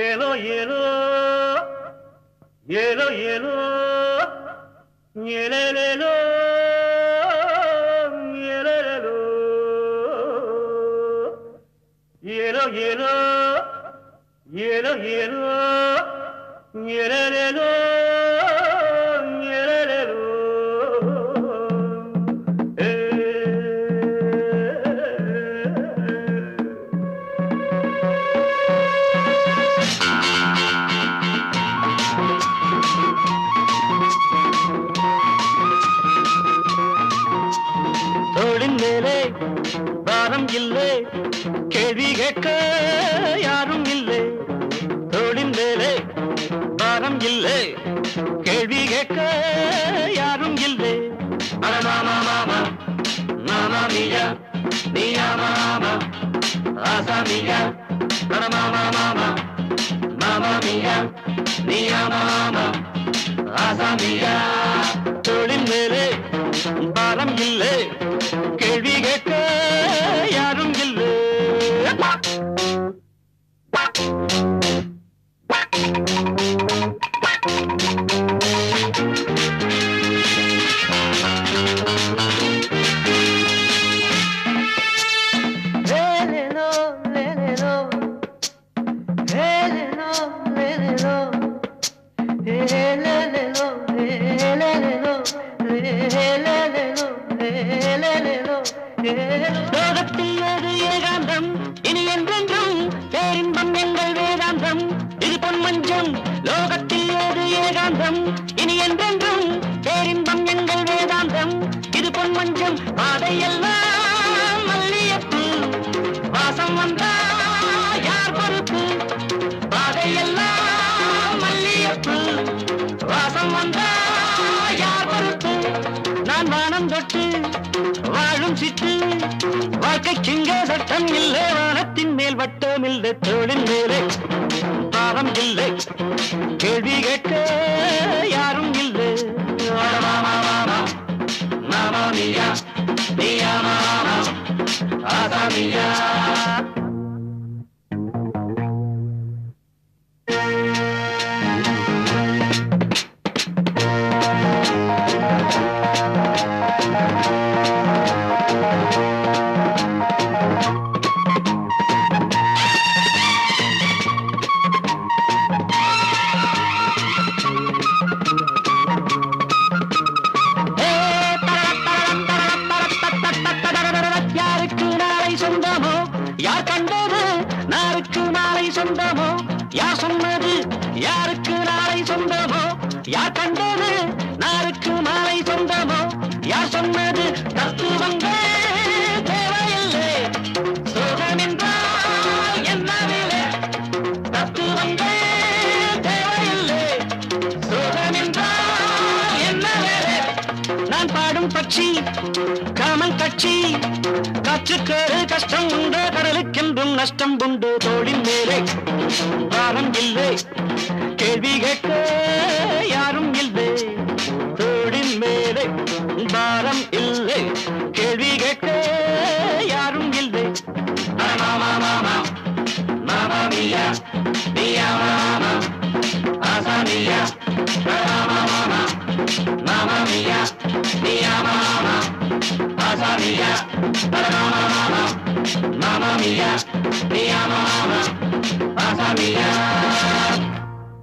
ஏலோ ஏலோ ஏலோ ஏலோ ஏலேலேலோ ஏலேலேலோ ஏலோ ஏலோ ஏலோ ஏலோ ஏலேலேலோ மேலே பாரம் இல்லை. கேள்வி கேட்க யாரும் இல்லை. தோளின் மேலே பாரம் இல்லை. கேள்வி கேட்க யாரும் இல்லை. மாமா மாமா மாமா மியா நீயா மாமா ஆசா மியா. மாமா மாமா மாமா மியா நீயா மாமா ஆசா மியா. லோகத்தில் ஏது ஏகாந்தம் இனி என்றென்றும் பேரின்பம் எங்கள் வேதாந்தம். இது பொன்மஞ்சம் லோகத்தில் ஏது ஏகாந்தம்? இனி என்றென்றும் பேரின்பம் எங்கள் வேதாந்தம். இது பொன்மஞ்சம் பாதையெல்லாம் மல்லியப்பு வாசம் வந்தா வானம் வாழும் சிட்டு. வாழ்க்கை சிங்க சட்டம் இல்லை வானத்தின் மேல் வட்டம் இல்லை தொழில் மேலே பாவம் இல்லை. கேள்வி கேட்க சொந்தமோ யார் சொன்னது? யாருக்கு நாளை சொந்தமோ யார் கண்டது? நாருக்கு நாளை சொந்தமோ யார் சொன்னது? தத்துவங்கள் தேவையில்லை. சோகம் என்றால் என்ன என்னவில்லை தத்துவங்கள் நான் காமன் கட்சி காற்றுக்கேறு கஷ்டம் உண்டு கடலுக்கென்றும் நஷ்டம் உண்டு தோளின் மேலே. பாரம் இல்லை. mia, mamma mamma, mamma mia, mi ama mamma, mamma mia.